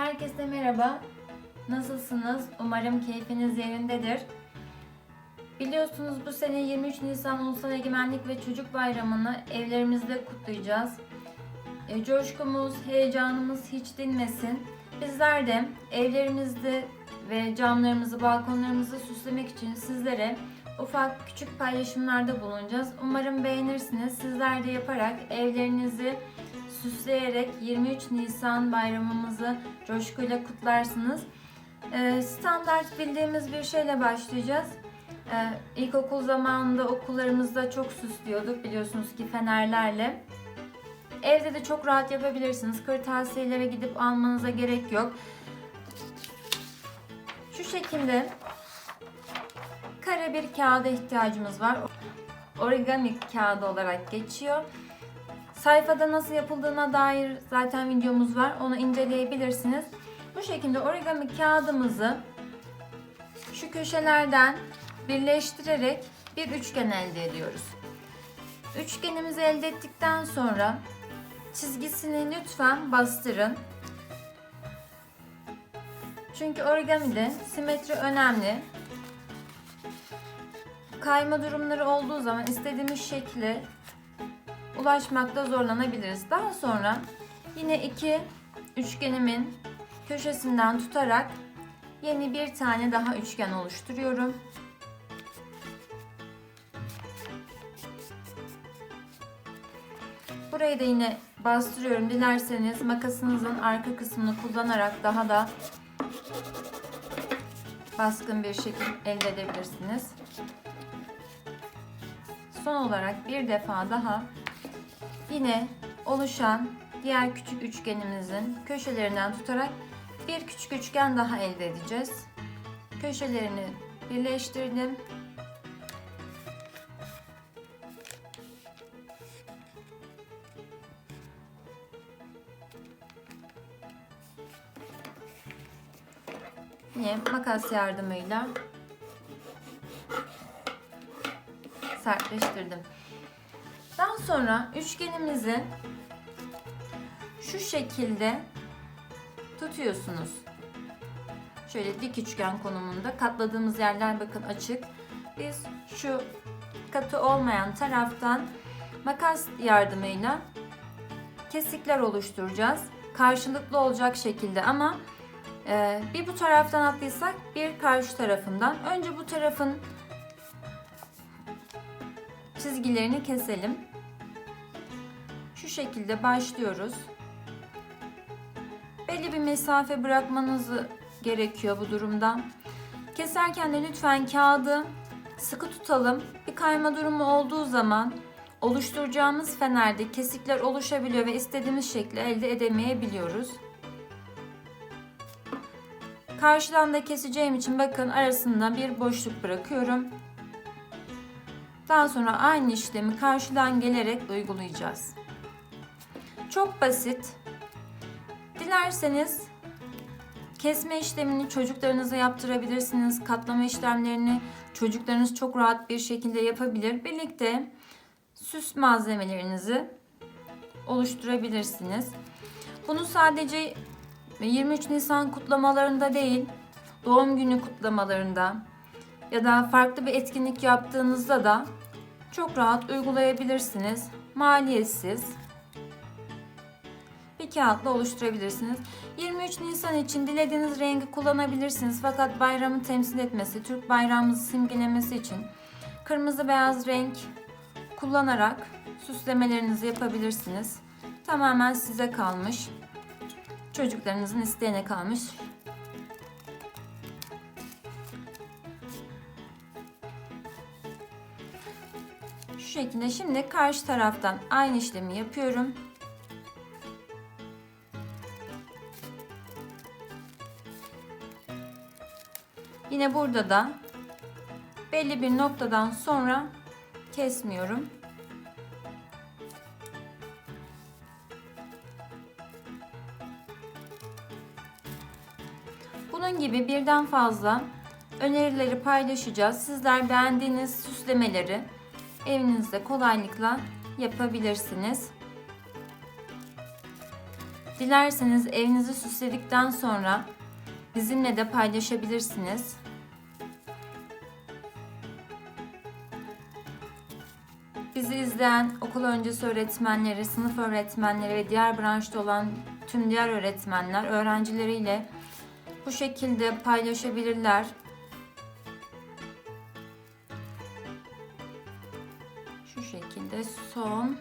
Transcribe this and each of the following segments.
Herkese merhaba. Nasılsınız? Umarım keyfiniz yerindedir. Biliyorsunuz bu sene 23 Nisan Ulusal Egemenlik ve Çocuk Bayramı'nı evlerimizde kutlayacağız. E, coşkumuz, heyecanımız hiç dinmesin. Bizler de evlerimizde ve camlarımızı, balkonlarımızı süslemek için sizlere ufak küçük paylaşımlarda bulunacağız. Umarım beğenirsiniz. Sizler de yaparak evlerinizi süsleyerek 23 Nisan bayramımızı coşkuyla kutlarsınız. Ee, standart bildiğimiz bir şeyle başlayacağız. Ee, ilkokul zamanında okullarımızda çok süslüyorduk biliyorsunuz ki fenerlerle. Evde de çok rahat yapabilirsiniz. Kırtasiyelere gidip almanıza gerek yok. Şu şekilde kare bir kağıda ihtiyacımız var. Origami kağıdı olarak geçiyor. Sayfada nasıl yapıldığına dair zaten videomuz var. Onu inceleyebilirsiniz. Bu şekilde origami kağıdımızı şu köşelerden birleştirerek bir üçgen elde ediyoruz. Üçgenimizi elde ettikten sonra çizgisini lütfen bastırın. Çünkü origamide simetri önemli. Kayma durumları olduğu zaman istediğimiz şekle ulaşmakta zorlanabiliriz. Daha sonra yine iki üçgenimin köşesinden tutarak yeni bir tane daha üçgen oluşturuyorum. Burayı da yine bastırıyorum. Dilerseniz makasınızın arka kısmını kullanarak daha da baskın bir şekil elde edebilirsiniz. Son olarak bir defa daha yine oluşan diğer küçük üçgenimizin köşelerinden tutarak bir küçük üçgen daha elde edeceğiz. Köşelerini birleştirdim. Yine makas yardımıyla sertleştirdim. Daha sonra üçgenimizi şu şekilde tutuyorsunuz. Şöyle dik üçgen konumunda katladığımız yerler bakın açık. Biz şu katı olmayan taraftan makas yardımıyla kesikler oluşturacağız. Karşılıklı olacak şekilde ama e, bir bu taraftan attıysak bir karşı tarafından. Önce bu tarafın çizgilerini keselim. Şekilde başlıyoruz. Belli bir mesafe bırakmanız gerekiyor bu durumda. Keserken de lütfen kağıdı sıkı tutalım. Bir kayma durumu olduğu zaman oluşturacağımız fenerde kesikler oluşabiliyor ve istediğimiz şekli elde edemeyebiliyoruz. Karşıdan da keseceğim için bakın arasında bir boşluk bırakıyorum. Daha sonra aynı işlemi karşıdan gelerek uygulayacağız. Çok basit. Dilerseniz kesme işlemini çocuklarınıza yaptırabilirsiniz. Katlama işlemlerini çocuklarınız çok rahat bir şekilde yapabilir. Birlikte süs malzemelerinizi oluşturabilirsiniz. Bunu sadece 23 Nisan kutlamalarında değil, doğum günü kutlamalarında ya da farklı bir etkinlik yaptığınızda da çok rahat uygulayabilirsiniz. Maliyetsiz kağıtla oluşturabilirsiniz. 23 Nisan için dilediğiniz rengi kullanabilirsiniz. Fakat bayramı temsil etmesi, Türk bayrağımızı simgelemesi için kırmızı beyaz renk kullanarak süslemelerinizi yapabilirsiniz. Tamamen size kalmış. Çocuklarınızın isteğine kalmış. Şu şekilde şimdi karşı taraftan aynı işlemi yapıyorum. Yine burada da belli bir noktadan sonra kesmiyorum. Bunun gibi birden fazla önerileri paylaşacağız. Sizler beğendiğiniz süslemeleri evinizde kolaylıkla yapabilirsiniz. Dilerseniz evinizi süsledikten sonra bizimle de paylaşabilirsiniz. Bizi izleyen okul öncesi öğretmenleri, sınıf öğretmenleri ve diğer branşta olan tüm diğer öğretmenler öğrencileriyle bu şekilde paylaşabilirler. Şu şekilde son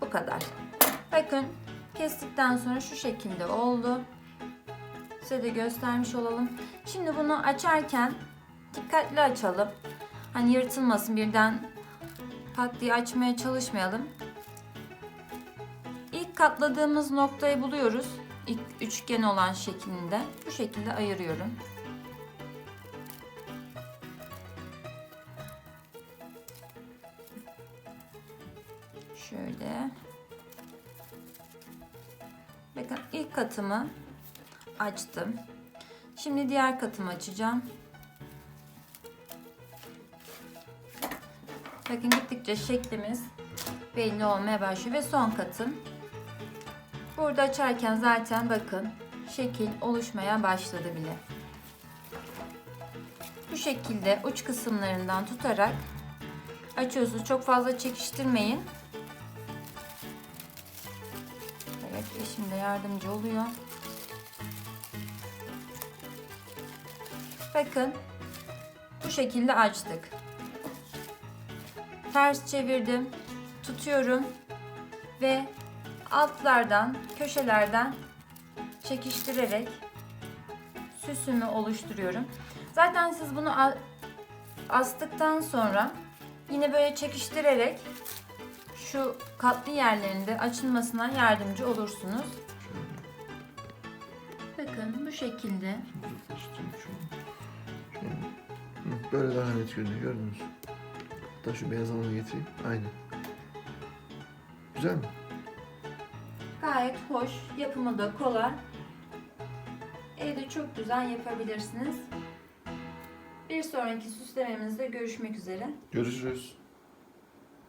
bu kadar. Bakın kestikten sonra şu şekilde oldu. Size de göstermiş olalım. Şimdi bunu açarken dikkatli açalım. Hani yırtılmasın birden pat diye açmaya çalışmayalım. İlk katladığımız noktayı buluyoruz. İlk üçgen olan şeklinde. Bu şekilde ayırıyorum. Şöyle. Bakın ilk katımı açtım. Şimdi diğer katımı açacağım. Bakın gittikçe şeklimiz belli olmaya başlıyor ve son katım. Burada açarken zaten bakın şekil oluşmaya başladı bile. Bu şekilde uç kısımlarından tutarak açıyorsunuz. Çok fazla çekiştirmeyin. Evet eşim de yardımcı oluyor. Bakın bu şekilde açtık. Ters çevirdim. Tutuyorum ve altlardan, köşelerden çekiştirerek süsümü oluşturuyorum. Zaten siz bunu astıktan sonra yine böyle çekiştirerek şu katlı yerlerinde açılmasına yardımcı olursunuz. Bakın bu şekilde Böyle daha net görünüyor gördünüz. Hatta şu beyaz alanı getireyim. Aynen. Güzel mi? gayet hoş, yapımı da kolay. Evde çok güzel yapabilirsiniz. Bir sonraki süslememizde görüşmek üzere. Görüşürüz.